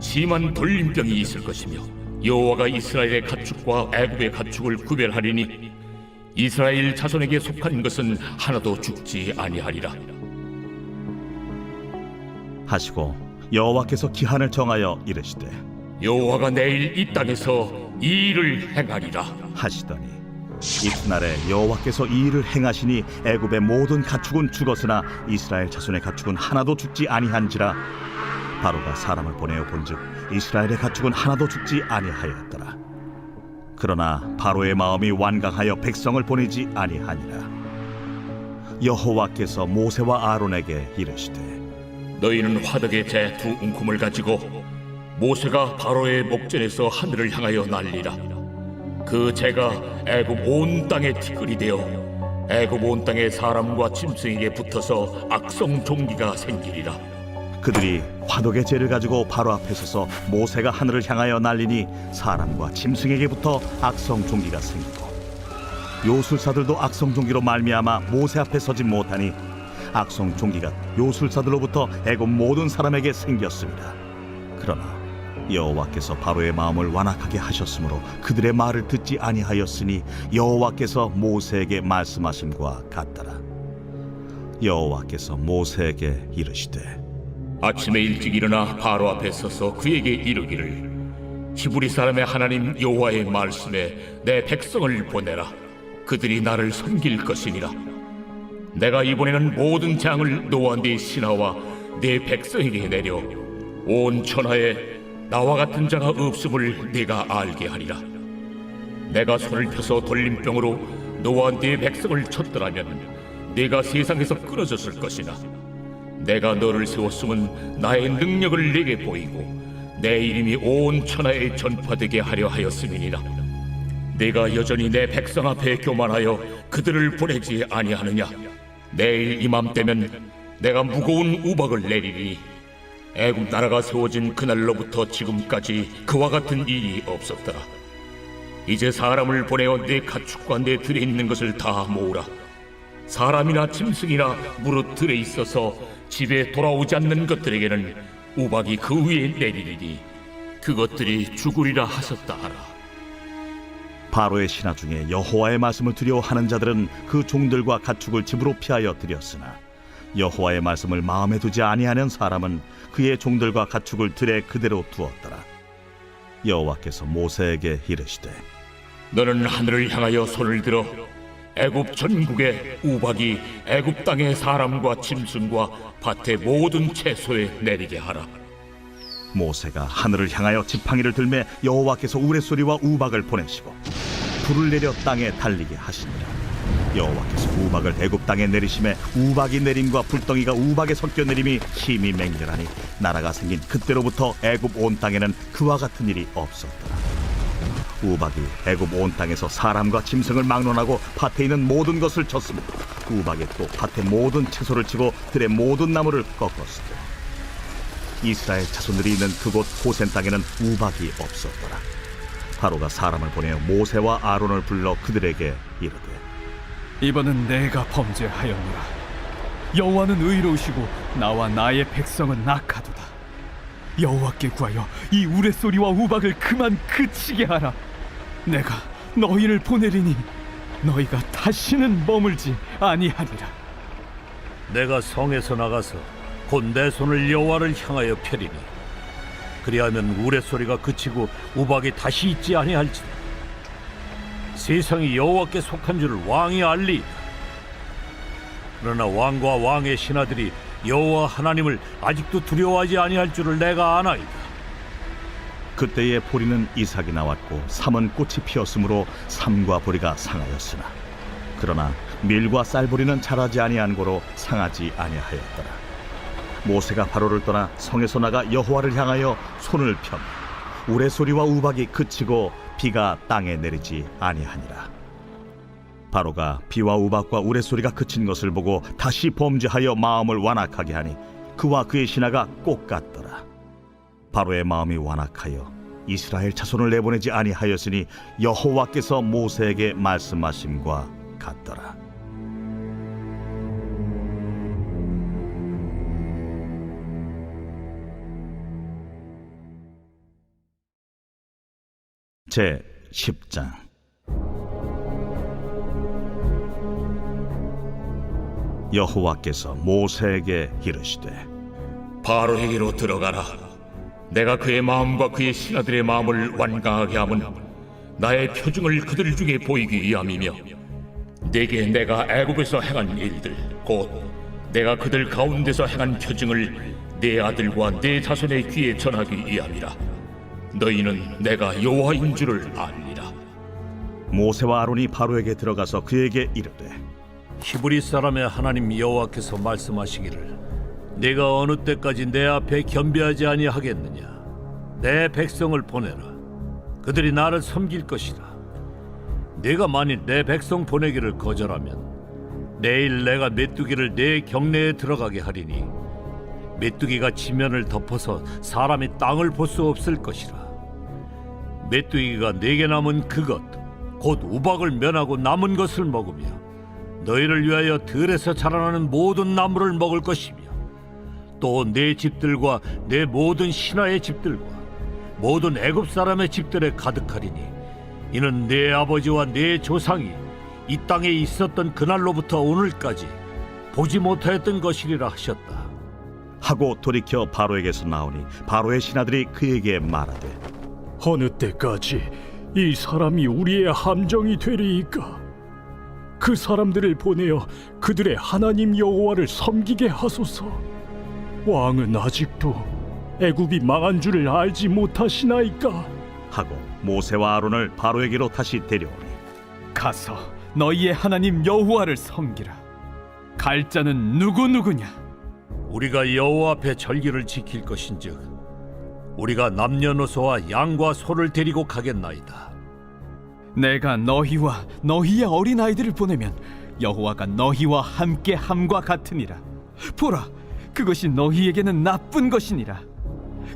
심한 돌림병이 있을 것이며 여호와가 이스라엘의 가축과 애굽의 가축을 구별하리니 이스라엘 자손에게 속한 것은 하나도 죽지 아니하리라 하시고 여호와께서 기한을 정하여 이르시되 여호와가 내일 이 땅에서 이 일을 행하리라. 하시더니 이튿날에 여호와께서 이 일을 행하시니 애굽의 모든 가축은 죽었으나 이스라엘 자손의 가축은 하나도 죽지 아니한지라 바로가 사람을 보내어 본즉 이스라엘의 가축은 하나도 죽지 아니하였더라 그러나 바로의 마음이 완강하여 백성을 보내지 아니하니라 여호와께서 모세와 아론에게 이르시되 너희는 화덕의 재두 움큼을 가지고 모세가 바로의 목전에서 하늘을 향하여 날리라. 그 재가 애굽 온 땅에 티끌이 되어 애굽 온 땅의 사람과 짐승에게 붙어서 악성 종기가 생기리라. 그들이 화독의 재를 가지고 바로 앞에 서서 모세가 하늘을 향하여 날리니 사람과 짐승에게 붙어 악성 종기가 생기고 요술사들도 악성 종기로 말미암아 모세 앞에 서지 못하니 악성 종기가 요술사들로부터 애굽 모든 사람에게 생겼습니다. 그러나 여호와께서 바로의 마음을 완악하게 하셨으므로 그들의 말을 듣지 아니하였으니 여호와께서 모세에게 말씀하심과 같더라. 여호와께서 모세에게 이르시되 아침에 일찍 일어나 바로 앞에 서서 그에게 이르기를 히브리 사람의 하나님 여호와의 말씀에 내 백성을 보내라. 그들이 나를 섬길 것이니라. 내가 이번에는 모든 장을 노아 네 신하와 네 백성에게 내려 온 천하에 나와 같은 자가 없음을 네가 알게 하리라. 내가 손을 펴서 돌림병으로 노아 네 백성을 쳤더라면 네가 세상에서 끊어졌을 것이나 내가 너를 세웠음은 나의 능력을 네게 보이고 내 이름이 온 천하에 전파되게 하려 하였음이니라. 내가 여전히 내 백성 앞에 교만하여 그들을 보내지 아니하느냐? 내일 이맘때면 내가 무거운 우박을 내리리니 애굽 나라가 세워진 그날로부터 지금까지 그와 같은 일이 없었더라. 이제 사람을 보내어 내 가축과 내 들에 있는 것을 다 모으라. 사람이나 짐승이나 무릇 들에 있어서 집에 돌아오지 않는 것들에게는 우박이 그 위에 내리리니 그것들이 죽으리라 하셨다 하라. 바로의 신하 중에 여호와의 말씀을 두려워하는 자들은 그 종들과 가축을 집으로 피하여 들였으나 여호와의 말씀을 마음에 두지 아니하는 사람은 그의 종들과 가축을 들에 그대로 두었더라 여호와께서 모세에게 이르시되 너는 하늘을 향하여 손을 들어 애굽 전국에 우박이 애굽 땅의 사람과 짐승과 밭의 모든 채소에 내리게 하라. 모세가 하늘을 향하여 지팡이를 들매 여호와께서 우레소리와 우박을 보내시고 불을 내려 땅에 달리게 하시니라 여호와께서 우박을 애굽 땅에 내리심에 우박이 내림과 불덩이가 우박에 섞여 내림이 힘이 맹렬하니 나라가 생긴 그때로부터 애굽 온 땅에는 그와 같은 일이 없었더라 우박이 애굽 온 땅에서 사람과 짐승을 막론하고 밭에 있는 모든 것을 쳤으며 우박이 또 밭의 모든 채소를 치고 들의 모든 나무를 꺾었으되 이스라엘 자손들이 있는 그곳 고센 땅에는 우박이 없었더라. 바로가 사람을 보내어 모세와 아론을 불러 그들에게 이르되 이번은 내가 범죄하였노라. 여호와는 의로우시고 나와 나의 백성은 악하도다. 여호와께 구하여 이 우레소리와 우박을 그만 그치게 하라. 내가 너희를 보내리니 너희가 다시는 머물지 아니하리라. 내가 성에서 나가서 곧 내 손을 여호와를 향하여 펴리니 그리하면 우레 소리가 그치고 우박이 다시 있지 아니할지니 세상이 여호와께 속한 줄을 왕이 알리. 그러나 왕과 왕의 신하들이 여호와 하나님을 아직도 두려워하지 아니할 줄을 내가 아나이다 그때에 보리는 이삭이 나왔고 삼은 꽃이 피었으므로 삼과 보리가 상하였으나 그러나 밀과 쌀보리는 자라지 아니한 고로 상하지 아니하였더라. 모세가 바로를 떠나 성에서 나가 여호와를 향하여 손을 펴 우레소리와 우박이 그치고 비가 땅에 내리지 아니하니라 바로가 비와 우박과 우레소리가 그친 것을 보고 다시 범죄하여 마음을 완악하게 하니 그와 그의 신하가 꼭 같더라 바로의 마음이 완악하여 이스라엘 자손을 내보내지 아니하였으니 여호와께서 모세에게 말씀하심과 같더라 제 10장 여호와께서 모세에게 이르시되 바로에게로 들어가라. 내가 그의 마음과 그의 신하들의 마음을 완강하게 함은 나의 표징을 그들 중에 보이기 위함이며 내게 내가 애굽에서 행한 일들 곧 내가 그들 가운데서 행한 표징을 내 아들과 내 자손의 귀에 전하기 위함이라. 너희는 내가 여호와인 줄을 알리라. 모세와 아론이 바로에게 들어가서 그에게 이르되 히브리 사람의 하나님 여호와께서 말씀하시기를 내가 어느 때까지 내 앞에 겸비하지 아니하겠느냐? 내 백성을 보내라. 그들이 나를 섬길 것이라. 내가 만일 내 백성 보내기를 거절하면 내일 내가 메뚜기를 내 경내에 들어가게 하리니 메뚜기가 지면을 덮어서 사람이 땅을 볼 수 없을 것이라. 메뚜기가 내게 남은 그것 곧 우박을 면하고 남은 것을 먹으며 너희를 위하여 들에서 자라나는 모든 나무를 먹을 것이며 또 내 집들과 내 모든 신하의 집들과 모든 애굽 사람의 집들에 가득하리니 이는 내 아버지와 내 조상이 이 땅에 있었던 그날로부터 오늘까지 보지 못하였던 것이리라 하셨다. 하고 돌이켜 바로에게서 나오니 바로의 신하들이 그에게 말하되 어느 때까지 이 사람이 우리의 함정이 되리이까? 그 사람들을 보내어 그들의 하나님 여호와를 섬기게 하소서. 왕은 아직도 애굽이 망한 줄을 알지 못하시나이까? 하고 모세와 아론을 바로에게로 다시 데려오니 가서 너희의 하나님 여호와를 섬기라. 갈 자는 누구 누구냐? 우리가 여호와 앞에 절기를 지킬 것인즉 우리가 남녀노소와 양과 소를 데리고 가겠나이다. 내가 너희와 너희의 어린 아이들을 보내면 여호와가 너희와 함께 함과 같으니라. 보라, 그것이 너희에게는 나쁜 것이니라.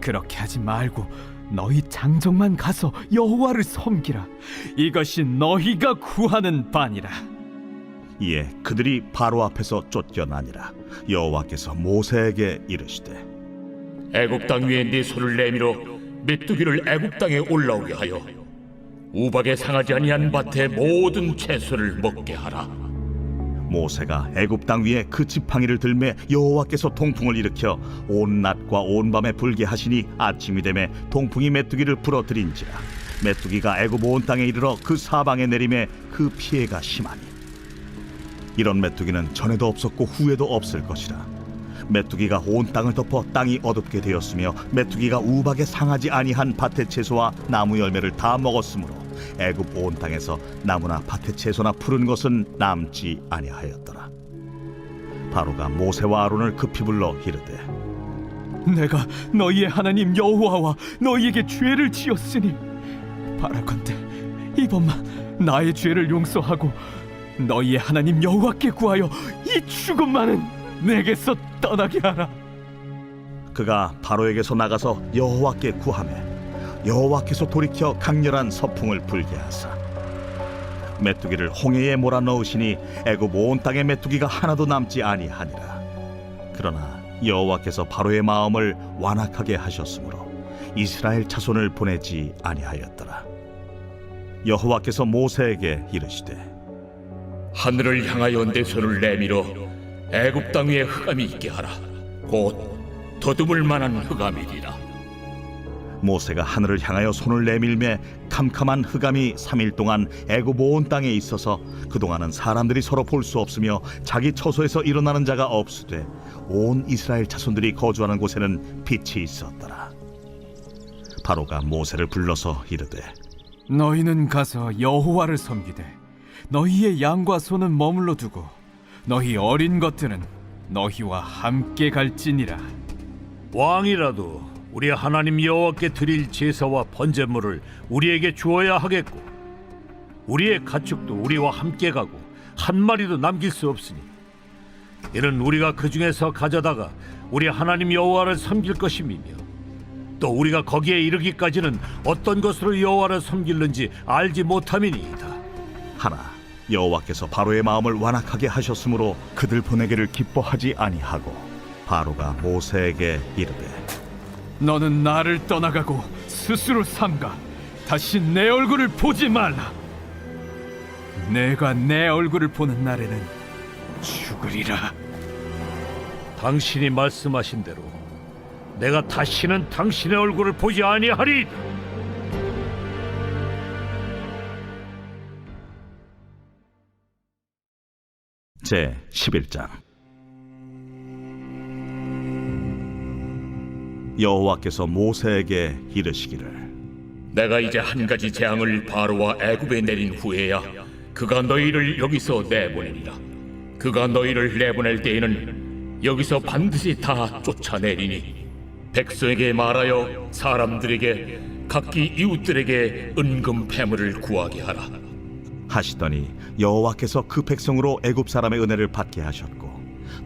그렇게 하지 말고 너희 장정만 가서 여호와를 섬기라. 이것이 너희가 구하는 바니라. 이에 그들이 바로 앞에서 쫓겨나니라 여호와께서 모세에게 이르시되 애굽 땅 위에 네 손을 내밀어 메뚜기를 애굽 땅에 올라오게 하여 우박에 상하지 아니한 밭의 모든 채소를 먹게 하라. 모세가 애굽 땅 위에 그 지팡이를 들매 여호와께서 동풍을 일으켜 온 낮과 온 밤에 불게 하시니 아침이 되매 동풍이 메뚜기를 부러뜨린지라. 메뚜기가 애굽 온 땅에 이르러 그 사방에 내림에 그 피해가 심하니. 이런 메뚜기는 전에도 없었고 후에도 없을 것이라. 메뚜기가 온 땅을 덮어 땅이 어둡게 되었으며 메뚜기가 우박에 상하지 아니한 밭의 채소와 나무 열매를 다 먹었으므로 애굽 온 땅에서 나무나 밭의 채소나 푸른 것은 남지 아니하였더라 바로가 모세와 아론을 급히 불러 이르되 내가 너희의 하나님 여호와와 너희에게 죄를 지었으니 바라건대 이번만 나의 죄를 용서하고 너희의 하나님 여호와께 구하여 이 죽음만은 내게서 떠나게 하라. 그가 바로에게서 나가서 여호와께 구하매 여호와께서 돌이켜 강렬한 서풍을 불게 하사 메뚜기를 홍해에 몰아넣으시니 애굽 온 땅에 메뚜기가 하나도 남지 아니하니라 그러나 여호와께서 바로의 마음을 완악하게 하셨으므로 이스라엘 자손을 보내지 아니하였더라 여호와께서 모세에게 이르시되 하늘을 향하여 내 손을 내밀어 애굽 땅 위에 흑암이 있게 하라. 곧 더듬을 만한 흑암이리라. 모세가 하늘을 향하여 손을 내밀매 캄캄한 흑암이 삼일 동안 애굽 온 땅에 있어서 그동안은 사람들이 서로 볼 수 없으며 자기 처소에서 일어나는 자가 없으되 온 이스라엘 자손들이 거주하는 곳에는 빛이 있었더라 바로가 모세를 불러서 이르되 너희는 가서 여호와를 섬기되 너희의 양과 소는 머물러 두고 너희 어린 것들은 너희와 함께 갈지니라. 왕이라도 우리 하나님 여호와께 드릴 제사와 번제물을 우리에게 주어야 하겠고 우리의 가축도 우리와 함께 가고 한 마리도 남길 수 없으니 이는 우리가 그 중에서 가져다가 우리 하나님 여호와를 섬길 것임이며 또 우리가 거기에 이르기까지는 어떤 것으로 여호와를 섬길는지 알지 못함이니이다. 하나 여호와께서 바로의 마음을 완악하게 하셨으므로 그들 보내기를 기뻐하지 아니하고 바로가 모세에게 이르되 너는 나를 떠나가고 스스로 삼가 다시 내 얼굴을 보지 말라. 내가 내 얼굴을 보는 날에는 죽으리라. 당신이 말씀하신 대로 내가 다시는 당신의 얼굴을 보지 아니하리. 제 11장 여호와께서 모세에게 이르시기를 내가 이제 한 가지 재앙을 바로와 애굽에 내린 후에야 그가 너희를 여기서 내보내리라. 그가 너희를 내보낼 때에는 여기서 반드시 다 쫓아내리니 백성에게 말하여 사람들에게 각기 이웃들에게 은금 패물을 구하게 하라. 하시더니 여호와께서 그 백성으로 애굽 사람의 은혜를 받게 하셨고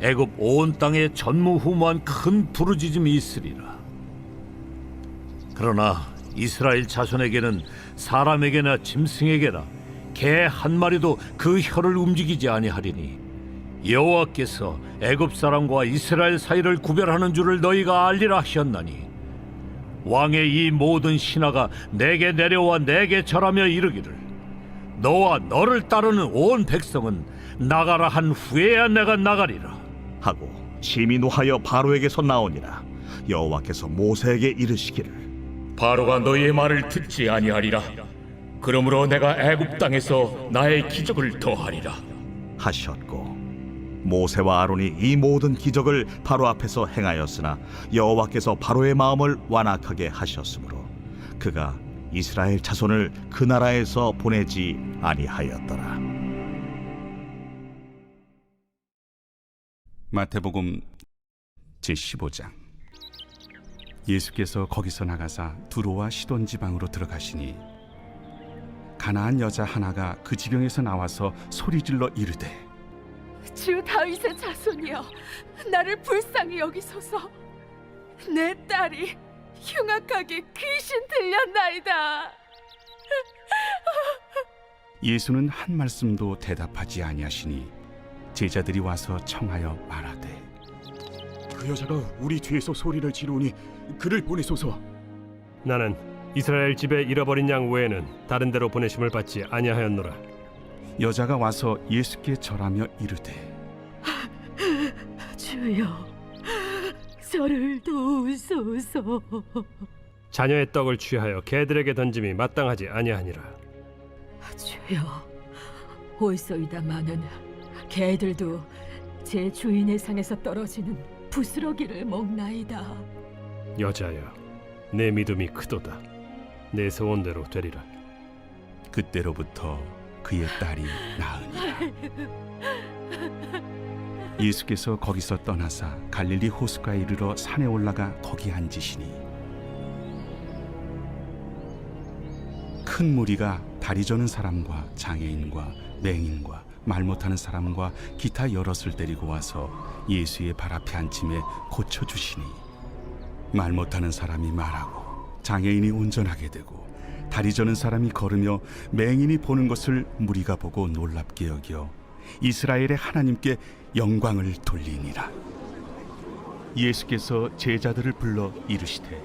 애굽 온 땅에 전무후무한 큰 부르짖음이 있으리라. 그러나 이스라엘 자손에게는 사람에게나 짐승에게나 개 한 마리도 그 혀를 움직이지 아니하리니 여호와께서 애굽 사람과 이스라엘 사이를 구별하는 줄을 너희가 알리라 하셨나니 왕의 이 모든 신하가 내게 내려와 내게 절하며 이르기를 너와 너를 따르는 온 백성은 나가라 한 후에야 내가 나가리라 하고 심히 노하여 바로에게서 나오니라 여호와께서 모세에게 이르시기를 바로가 너희의 말을 듣지 아니하리라. 그러므로 내가 애굽 땅에서 나의 기적을 더하리라. 하셨고 모세와 아론이 이 모든 기적을 바로 앞에서 행하였으나 여호와께서 바로의 마음을 완악하게 하셨으므로 그가 이스라엘 자손을 그 나라에서 보내지 아니하였더라. 마태복음 제15장. 예수께서 거기서 나가사 두로와 시돈 지방으로 들어가시니 가나안 여자 하나가 그 지경에서 나와서 소리질러 이르되 주 다윗의 자손이여 나를 불쌍히 여기소서. 내 딸이 흉악하게 귀신 들렸나이다. 예수는 한 말씀도 대답하지 아니하시니 제자들이 와서 청하여 말하되 그 여자가 우리 뒤에서 소리를 지르니 그를 보내소서. 나는 이스라엘 집에 잃어버린 양 외에는 다른 데로 보내심을 받지 아니하였노라. 여자가 와서 예수께 절하며 이르되 주여 저를 도우소서 자녀의 떡을 취하여 개들에게 던짐이 마땅하지 아니하니라. 주여 올소이다 마는 개들도 제 주인의 상에서 떨어지는 부스러기를 먹나이다 여자여, 내 믿음이 크도다. 내 소원대로 되리라. 그때로부터 그의 딸이 나으니라 예수께서 거기서 떠나사 갈릴리 호수가에 이르러 산에 올라가 거기 앉으시니 큰 무리가 다리 저는 사람과 장애인과 맹인과 말 못하는 사람과 기타 여럿을 데리고 와서 예수의 발 앞에 앉힘에 고쳐 주시니 말 못하는 사람이 말하고 장애인이 운전하게 되고 다리 저는 사람이 걸으며 맹인이 보는 것을 무리가 보고 놀랍게 여겨 이스라엘의 하나님께 영광을 돌리니라. 예수께서 제자들을 불러 이르시되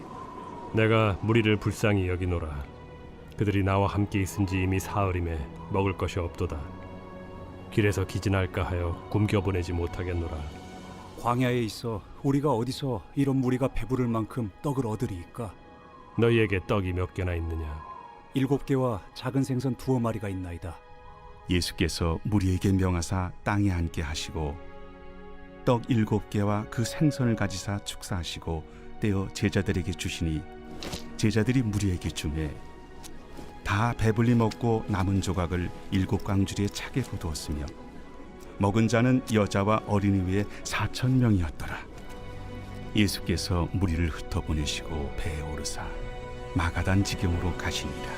내가 무리를 불쌍히 여기노라. 그들이 나와 함께 있은지 이미 사흘임에 먹을 것이 없도다. 길에서 기진할까 하여 굶겨 보내지 못하겠노라. 광야에 있어 우리가 어디서 이런 무리가 배부를 만큼 떡을 얻으리이까 너희에게 떡이 몇 개나 있느냐 일곱 개와 작은 생선 두어 마리가 있나이다. 예수께서 무리에게 명하사 땅에 앉게 하시고 떡 일곱 개와 그 생선을 가지사 축사하시고 떼어 제자들에게 주시니 제자들이 무리에게 주매 다 배불리 먹고 남은 조각을 일곱 광주리에 차게 거두었으며 먹은 자는 여자와 어린이 외에 사천 명이었더라. 예수께서 무리를 흩어 보내시고 배에 오르사 마가단 지경으로 가시니라